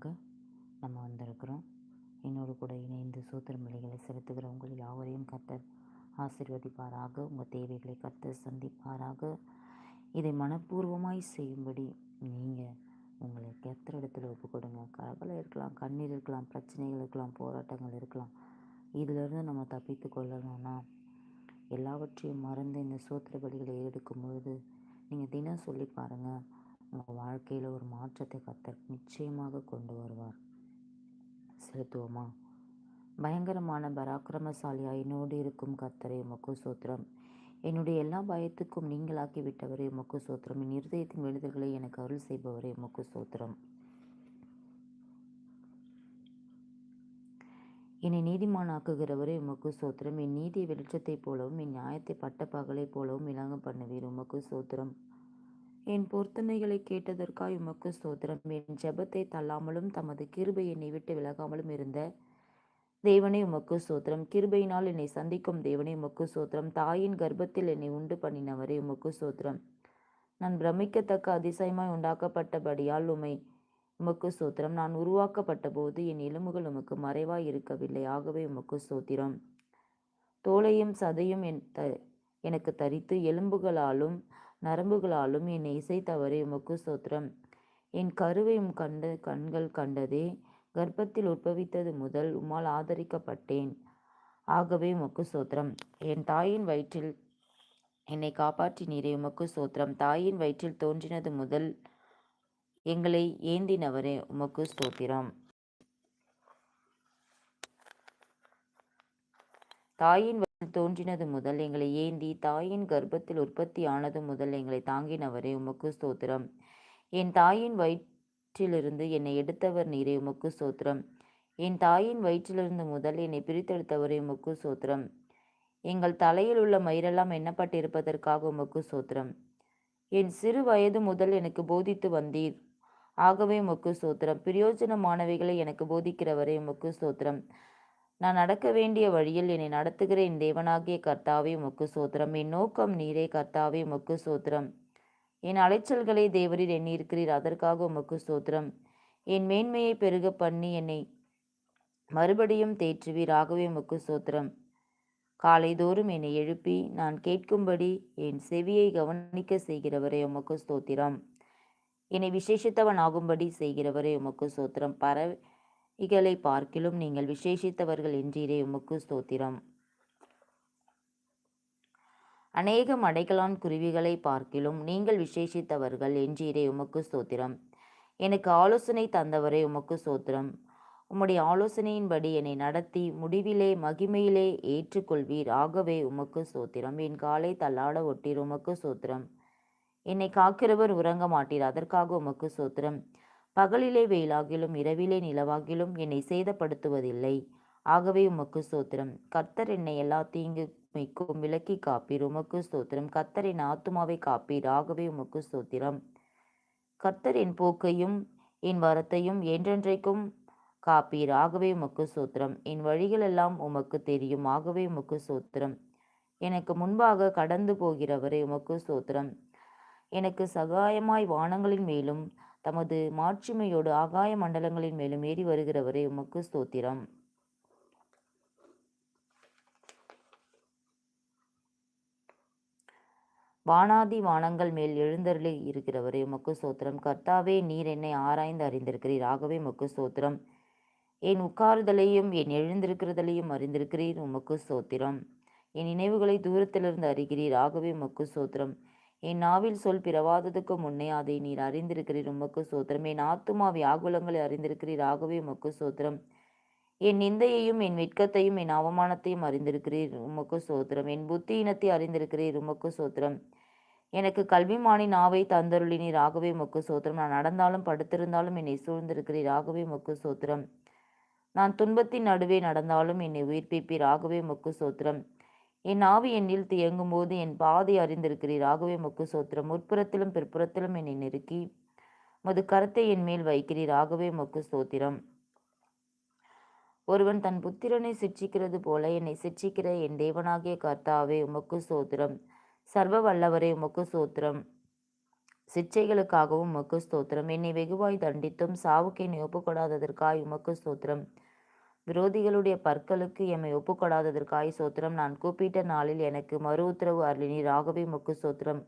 தியானத்துக்காக நம்ம வந்திருக்கிறோம். என்னோடு கூட இணைந்து சூத்திர மொழிகளை செலுத்துகிற உங்கள் யாவரையும் கர்த்தர் ஆசீர்வதிப்பாராக. உங்கள் தேவைகளை கர்த்தர் சந்திப்பாராக. இதை மனப்பூர்வமாய் செய்யும்படி நீங்கள் உங்களை கர்த்தரிடத்தில் ஒப்பு கொடுங்க கவலை இருக்கலாம் கண்ணீர் இருக்கலாம் பிரச்சனைகள் இருக்கலாம் போராட்டங்கள் இருக்கலாம். இதிலிருந்து நம்ம தப்பித்து கொள்ளணும்னா எல்லாவற்றையும் மறந்து இந்த சூத்திர பலிகளை எடுக்கும் பொழுது நீங்கள் தினம் சொல்லி பாருங்கள் உங்கள் வாழ்க்கையில் ஒரு மாற்றத்தை கத்தர் நிச்சயமாக கொண்டு வருவார். செலுத்துவோமா? பயங்கரமான பராக்கிரமசாலியாக என்னோடு இருக்கும் கத்தரை உமக்கு சோத்திரம். என்னுடைய எல்லா பயத்துக்கும் நீங்களாக்கி விட்டவரே உமக்கு சோத்திரம். என் இருதயத்தின் விடுதல்களை எனக்கு அருள் செய்பவரே உமக்கு சோத்திரம். என்னை நீதிமானாக்குகிறவரே உமக்கு சோத்திரம். என் நீதி வெளிச்சத்தைப் போலவும் என் நியாயத்தை பட்ட பகலைப் போலவும் விளங்க பண்ணுவீர் உமக்கு சோத்திரம். என் பொருத்தனைகளை கேட்டதற்காய் உமக்கு ஸ்தோத்திரம். என் ஜெபத்தை தள்ளாமலும் தமது கிருபை என்னை விட்டு விலகாமலும் இருந்த தேவனே உமக்கு சோத்திரம் கிருபையினால் என்னை சந்திக்கும் தேவனே உமக்கு சோத்திரம் தாயின் கர்ப்பத்தில் என்னை உண்டு பண்ணினவரை உமக்கு சோத்திரம் நான் பிரமிக்கத்தக்க அதிசயமாய் உண்டாக்கப்பட்டபடியால் உமை உமக்கு சோத்திரம் நான் உருவாக்கப்பட்ட போது என் எலும்புகள் உமக்கு மறைவாய் இருக்கவில்லை. ஆகவே உமக்கு சோத்திரம் தோலையும் சதையும் என் த எனக்கு தரித்து எலும்புகளாலும் நரம்புகளாலும் என்னை இசைத்தவரே உமக்கு சோத்திரம் என் கருவையும் கண்ட கண்கள் கண்டதே கர்ப்பத்தில் உற்பவித்தது முதல் உம்மால் ஆதரிக்கப்பட்டேன். ஆகவே உமக்கு சோத்திரம் என் தாயின் வயிற்றில் என்னை காப்பாற்றினீரே உமக்கு சோத்திரம் தாயின் வயிற்றில் தோன்றினது முதல் எங்களை ஏந்தினவரே உமக்கு ஸ்தோத்திரம். தாயின் தோன்றினது முதல் எங்களை ஏந்தி தாயின் கர்ப்பத்தில் உற்பத்தி ஆனது முதல் எங்களை தாங்கினவரே உமக்கு ஸ்தோத்திரம். என் தாயின் வயிற்றிலிருந்து என்னை எடுத்தவர் நீரே உமக்கு சோத்திரம் என் தாயின் வயிற்றிலிருந்து முதல் என்னை பிரித்தெடுத்தவரே உமக்கு சோத்திரம் எங்கள் தலையில் உள்ள மயிரெல்லாம் எண்ணப்பட்டிருப்பதற்காக உமக்கு சோத்திரம் என் சிறு வயது முதல் எனக்கு போதித்து வந்தீர். ஆகவே உமக்கு சோத்திரம் பிரயோஜனமானவைகளை எனக்கு போதிக்கிறவரே உமக்கு சோத்திரம் நான் நடக்க வேண்டிய வழியில் என்னை நடத்துகிற என் தேவனாகிய கர்த்தாவே முக்கு சோத்திரம். என் நோக்கம் நீரே கர்த்தாவே முக்கு சோத்திரம். என் அலைச்சல்களை தேவரில் எண்ணியிருக்கிறீர் அதற்காக உமக்கு சோத்திரம். என் மேன்மையை பெருக பண்ணி என்னை மறுபடியும் தேற்றுவீர் ஆகவே உமக்கு சோத்திரம். காலைதோறும் என்னை எழுப்பி நான் கேட்கும்படி என் செவியை கவனிக்க செய்கிறவரே உமக்கு ஸ்தோத்திரம் என்னை விசேஷித்தவன் ஆகும்படி செய்கிறவரே உமக்கு சோத்திரம். பறவை பறவைகளை பார்க்கிலும் நீங்கள் விசேஷித்தவர்கள் என்றீரே உமக்கு ஸ்தோத்திரம். அநேகம் மடைகளான் குருவிகளை பார்க்கிலும் நீங்கள் விசேஷித்தவர்கள் என்றீரே உமக்கு ஸ்தோத்திரம். எனக்கு ஆலோசனை தந்தவரே உமக்கு சோத்திரம் உம்முடைய ஆலோசனையின்படி என்னை நடத்தி முடிவிலே மகிமையிலே ஏற்றுக்கொள்வீர். ஆகவே உமக்கு சோத்திரம் என் காலை தள்ளாட ஒட்டீர் உமக்கு சோத்திரம் என்னை காக்கிறவர் உறங்க மாட்டீர். அதற்காக உமக்கு சோத்திரம் பகலிலே வெயிலாகிலும் இரவிலே நிலவாகிலும் என்னை சேதப்படுத்துவதில்லை. ஆகவே உமக்கு சோத்திரம் கர்த்தர் என்னை எல்லா தீங்குமைக்கும் விலக்கி காப்பீர். உமக்கு ஸ்தோத்திரம். கர்த்தர் என் ஆத்துமாவை காப்பீர். ஆகவே உமக்கு ஸ்தோத்திரம். கர்த்தர் என் போக்கையும் என் வரத்தையும் என்றென்றைக்கும் காப்பீர். ஆகவே உமக்கு சோத்திரம் என் வழிகளெல்லாம் உமக்கு தெரியும். ஆகவே உமக்கு சோத்திரம் எனக்கு முன்பாக கடந்து போகிறவரே உமக்கு சோத்திரம் எனக்கு சகாயமாய் வானங்களின் மேலும் தமது மாட்சிமையோடு ஆகாய மண்டலங்களின் மேலும் ஏறி வருகிறவரே உமக்கு ஸ்தோத்திரம். வானாதி வானங்கள் மேல் எழுந்தருளி இருக்கிறவரே உமக்கு சோத்திரம் கர்த்தாவே நீர் என்னை ஆராய்ந்து அறிந்திருக்கிறீர். ஆகவே உமக்கு சோத்திரம் என் உட்காருதலையும் என் எழுந்திருக்கிறதலையும் அறிந்திருக்கிறீர். உமக்கு சோத்திரம் என் நினைவுகளை தூரத்திலிருந்து அறிகிறீர். ஆகவே உமக்கு சோத்திரம் என் நாவில் சொல் பிறவாததுக்கு முன்னே அதை நீர் அறிந்திருக்கிறீர் உமக்கு சோத்திரம். என் ஆத்துமா வியாகுலங்களை அறிந்திருக்கிறீர் ஆகவே உமக்கு சோத்திரம். என் நிந்தையையும் என் வெட்கத்தையும் என் அவமானத்தையும் அறிந்திருக்கிறீர் உமக்கு சோத்திரம். என் புத்தியினத்தை அறிந்திருக்கிறீர் உமக்கு சோத்திரம். எனக்கு கல்விமானி நாவை தந்தருளினீர் ஆகவே உமக்கு சோத்திரம். நான் நடந்தாலும் படுத்திருந்தாலும் என்னை சூழ்ந்திருக்கிறீர் ஆகவே உமக்கு சோத்திரம். நான் துன்பத்தின் நடுவே நடந்தாலும் என்னை உயிர்ப்பிப்பீர் ஆகவே உமக்கு சோத்திரம். என் ஆவி என்னில் தியங்கும் போது என் பாதை அறிந்திருக்கிறீர். ஆகவே மக்கு சோத்திரம் முற்புறத்திலும் பிற்புறத்திலும் என்னை நெருக்கி மது கரத்தை என் மேல் வைக்கிறீர். ஆகவே மொக்கு சோத்திரம் ஒருவன் தன் புத்திரனை சிட்சிக்கிறது போல என்னை சிட்சிக்கிற என் தேவனாகிய கர்த்தாவே உமக்கு சோத்திரம் சர்வ வல்லவரே உமக்கு சோத்திரம் சிச்சைகளுக்காகவும் உமக்கு ஸ்தோத்திரம் என்னை வெகுவாய் தண்டித்தும் சாவுக்கு என்னை ஒப்புக்கொடாததற்காய் உமக்கு ஸ்தோத்திரம் விரோதிகளுடைய பற்களுக்கு எம்மை ஒப்புக்கொடாததற்காய் சோத்திரம். நான் கூப்பிட்ட நாளில் எனக்கு மறு உத்தரவு அருளினீர். ஆகவே முக்கு சோத்திரம்.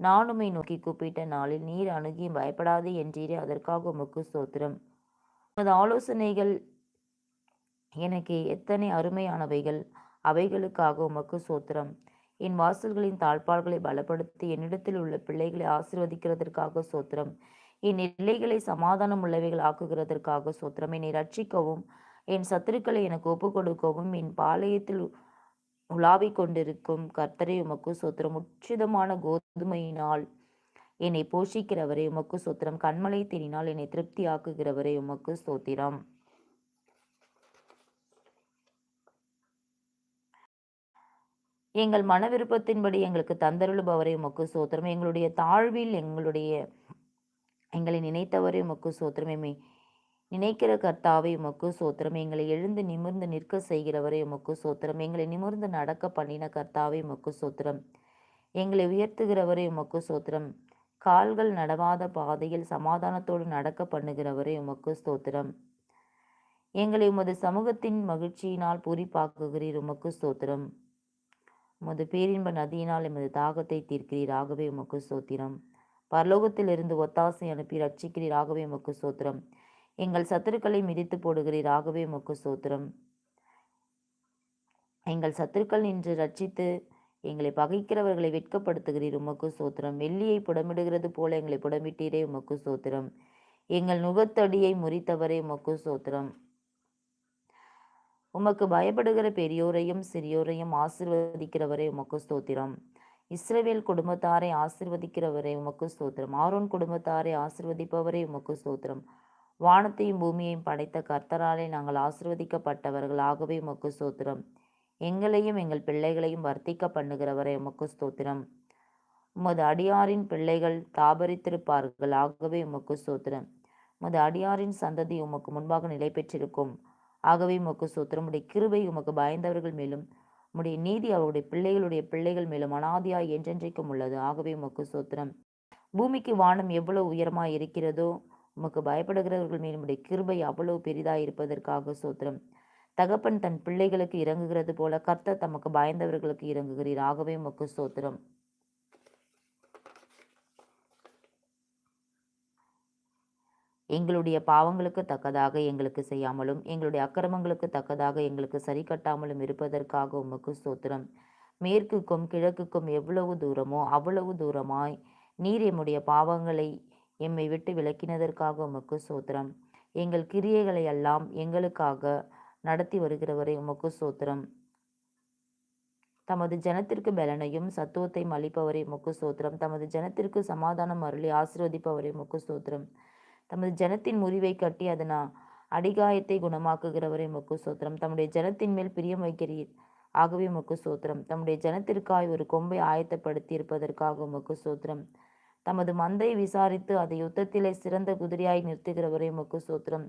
நானுமை நோக்கி கூப்பிட்ட நாளில் நீர் அணுகி பயப்படாது என்றீரே அதற்காக உமக்கு சோத்திரம். உமது ஆலோசனைகள் எனக்கு எத்தனை அருமையானவைகள் அவைகளுக்காக உமக்கு சோத்திரம். என் வாசல்களின் தாழ்பால்களை பலப்படுத்தி என்னிடத்தில் உள்ள பிள்ளைகளை ஆசிர்வதிக்கிறதற்காக சோத்திரம். என் நிலைகளை சமாதானம் உள்ளவைகள் ஆக்குகிறதற்காக சோத்திரம். என்னை ரட்சிக்கவும் என் சத்துருக்களை எனக்கு ஒப்பு கொடுக்கவும் என் பாளையத்தில் உலாவிக் கொண்டிருக்கும் கர்த்தரை உமக்கு சோத்திரம். உச்சிதமான கோதுமையினால் என்னை போஷிக்கிறவரை உமக்கு சோத்திரம். கண்மலை தேனினால் என்னை திருப்தி ஆக்குகிறவரே உமக்கு சோத்திரம். எங்கள் மன விருப்பத்தின்படி எங்களுக்கு தந்தருளுபவரை உமக்கு சோத்திரம். எங்களுடைய தாழ்வில் எங்களுடைய எங்களை நினைத்தவரை உமக்கு சோத்திரம். நினைக்கிற கர்த்தாவை உமக்கு சோத்திரம். எங்களை எழுந்து நிமிர்ந்து நிற்க செய்கிறவரை உமக்கு சோத்திரம். எங்களை நிமிர்ந்து நடக்க பண்ணின கர்த்தாவை உமக்கு சோத்திரம். எங்களை உயர்த்துகிறவரை உமக்கு சோத்திரம். கால்கள் நடவாத பாதையில் சமாதானத்தோடு நடக்க பண்ணுகிறவரை உமக்கு ஸ்தோத்திரம் எங்களை உமது சமூகத்தின் மகிழ்ச்சியினால் பூரிப்பாக்குகிறீர் உமக்கு ஸ்தோத்திரம் உமது பேரின்ப நதியினால் எமது தாகத்தை தீர்க்கிறீர் ஆகவே உமக்கு சோத்திரம். பரலோகத்திலிருந்து ஒத்தாசை அனுப்பி ரட்சிக்கிறீர் ஆகவே உமக்கு சோத்திரம். எங்கள் சத்துருக்களை மிதித்து போடுகிறீர். ஆகவே முக்கு சோத்திரம். எங்கள் சத்துருக்கள் நின்று ரட்சித்து எங்களை பகைக்கிறவர்களை வெட்கப்படுத்துகிறீர் உமக்கு சோத்திரம். வெள்ளியை புடமிடுகிறது போல எங்களை புடமிட்டீரே உமக்கு சோத்திரம். எங்கள் நுகத்தடியை முறித்தவரே உமக்கு சோத்திரம். உமக்கு பயப்படுகிற பெரியோரையும் சிறியோரையும் ஆசிர்வதிக்கிறவரே உமக்கு ஸ்தோத்திரம் இஸ்ரவேல் குடும்பத்தாரை ஆசிர்வதிக்கிறவரே உமக்கு ஸ்தோத்திரம் ஆரோன் குடும்பத்தாரை ஆசிர்வதிப்பவரே உமக்கு ஸ்தோத்திரம் வானத்தையும் பூமியையும் படைத்த கர்த்தராலே நாங்கள் ஆசிர்வதிக்கப்பட்டவர்கள். ஆகவே உமக்கு ஸ்தோத்திரம். எங்களையும் எங்கள் பிள்ளைகளையும் வர்த்திக்க பண்ணுகிறவரை உமக்கு ஸ்தோத்திரம். உமது அடியாரின் பிள்ளைகள் தாபரித்திருப்பார்கள். ஆகவே உமக்கு ஸ்தோத்திரம். உமது அடியாரின் சந்ததி உமக்கு முன்பாக நிலை பெற்றிருக்கும் ஆகவே உமக்கு சூத்திரம் உடைய கிருபை உமக்கு பயந்தவர்கள் மேலும் உம்முடைய நீதி அவருடைய பிள்ளைகளுடைய பிள்ளைகள் மேலும் அனாதியாய் என்றென்றைக்கும் உள்ளது. ஆகவே உமக்கு சோத்திரம் பூமிக்கு வானம் எவ்வளவு உயரமாய் இருக்கிறதோ உமக்கு பயப்படுகிறவர்கள் மேல் உடைய கிருபை அவ்வளவு பெரிதாயிருப்பதற்காக சோத்திரம். தகப்பன் தன் பிள்ளைகளுக்கு இறங்குகிறது போல கர்த்தர் தமக்கு பயந்தவர்களுக்கு இறங்குகிறீர். ஆகவே உமக்கு சோத்திரம். எங்களுடைய பாவங்களுக்கு தக்கதாக எங்களுக்கு செய்யாமலும் எங்களுடைய அக்கிரமங்களுக்கு தக்கதாக எங்களுக்கு சரி கட்டாமலும் இருப்பதற்காக உமக்கு சோத்திரம். மேற்குக்கும் கிழக்குக்கும் எவ்வளவு தூரமோ அவ்வளவு தூரமாய் நீர் எம்முடைய பாவங்களை எம்மை விட்டு விலக்கினதற்காக உமக்கு சோத்திரம். எங்கள் கிரியைகளை எல்லாம் எங்களுக்காக நடத்தி வருகிறவரை உமக்கு சோத்திரம். தமது ஜனத்திற்கு பலனையும் சத்துவத்தையும் அளிப்பவரை முக்கு சோத்திரம். தமது ஜனத்திற்கு சமாதானம் அருளி ஆசிர்வதிப்பவரை முக்கு சோத்திரம். தமது ஜனத்தின் முறிவை கட்டி அதனா அடிகாயத்தை குணமாக்குகிறவரை முக்கு சோத்திரம். தம்முடைய ஜனத்தின் மேல் பிரியம் வைக்கிறீர். ஆகவே முக்கு சோத்திரம். தம்முடைய ஜனத்திற்காய் ஒரு கொம்பை ஆயத்தப்படுத்தி இருப்பதற்காக முக்கு சோத்திரம். தமது மந்தை விசாரித்து அதை யுத்தத்திலே சிறந்த குதிரையாய் நிறுத்துகிறவரே முக்கு சோத்திரம்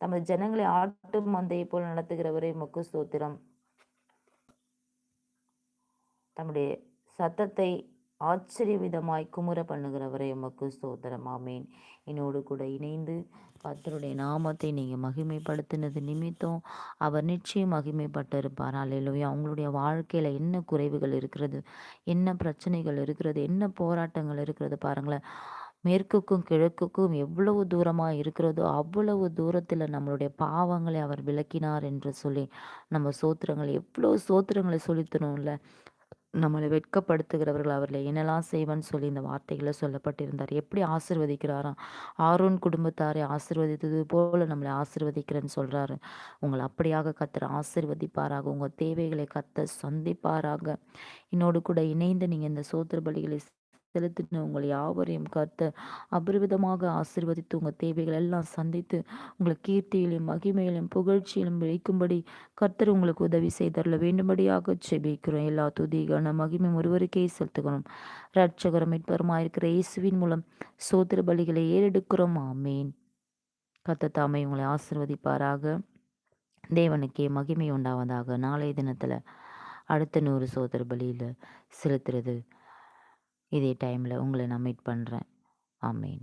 தமது ஜனங்களை ஆட்டு மந்தையை போல் நடத்துகிறவரே முக்கு சோத்திரம் தம்முடைய சத்தத்தை ஆச்சரிய விதமாய் குமுற பண்ணுகிறவரை உமக்கு ஸ்தோத்திரம். ஆமேன். என்னோடு கூட இணைந்து கத்தருடைய நாமத்தை நீங்கள் மகிமைப்படுத்தினது நிமித்தம் அவர் நிச்சயம் மகிமைப்பட்டிருப்பார். அல்லையிலோயா அவங்களுடைய வாழ்க்கையில் என்ன குறைவுகள் இருக்கிறது? என்ன பிரச்சனைகள் இருக்கிறது? என்ன போராட்டங்கள் இருக்கிறது? பாருங்களேன். மேற்குக்கும் கிழக்குக்கும் எவ்வளவு தூரமாக இருக்கிறதோ அவ்வளவு தூரத்தில் நம்மளுடைய பாவங்களை அவர் விளக்கினார் என்று சொல்லி நம்ம சோத்திரங்களை எவ்வளோ சோத்திரங்களை சொல்லித்தரோம்ல நம்மளை வெட்கப்படுத்துகிறவர்கள் அவர்களை என்னெல்லாம் செய்வன் சொல்லி இந்த வார்த்தைகளை சொல்லப்பட்டிருந்தார். எப்படி ஆசிர்வதிக்கிறாராம்? ஆரோன் குடும்பத்தாரை ஆசிர்வதித்தது போல நம்மளை ஆசிர்வதிக்கிறேன்னு சொல்கிறாரு உங்களை அப்படியாக கத்தர் ஆசிர்வதிப்பாராக. உங்கள் தேவைகளை கத்த சந்திப்பாராக. என்னோடு கூட இணைந்து நீங்கள் இந்த சோத்திர பலிகளை செலுத்தின உங்களை யாவரையும் கத்த அபரிவிதமாக ஆசிர்வதித்து உங்கள் தேவைகள் எல்லாம் சந்தித்து உங்களை கீர்த்தியிலும் மகிமையிலும் புகழ்ச்சியிலும் விழிக்கும்படி கர்த்தர் உங்களுக்கு உதவி செய்தரல வேண்டும்படியாக செபிக்கிறோம் எல்லா துதிகான மகிமை ஒருவருக்கே செலுத்துகிறோம். ரட்சகரம் மீட்பருமாயிருக்கிற இயேசுவின் மூலம் சோத்திர பலிகளை ஏறெடுக்கிறோம். ஆமேன். கத்த தாமை உங்களை ஆசிர்வதிப்பாராக. தேவனுக்கே மகிமை உண்டாவதாக நாளைய தினத்தில் அடுத்த நூறு சோதர பலியில் செலுத்துறது. இதே டைமில் உங்களை நான் மீட் பண்ணுறேன் ஆமீன்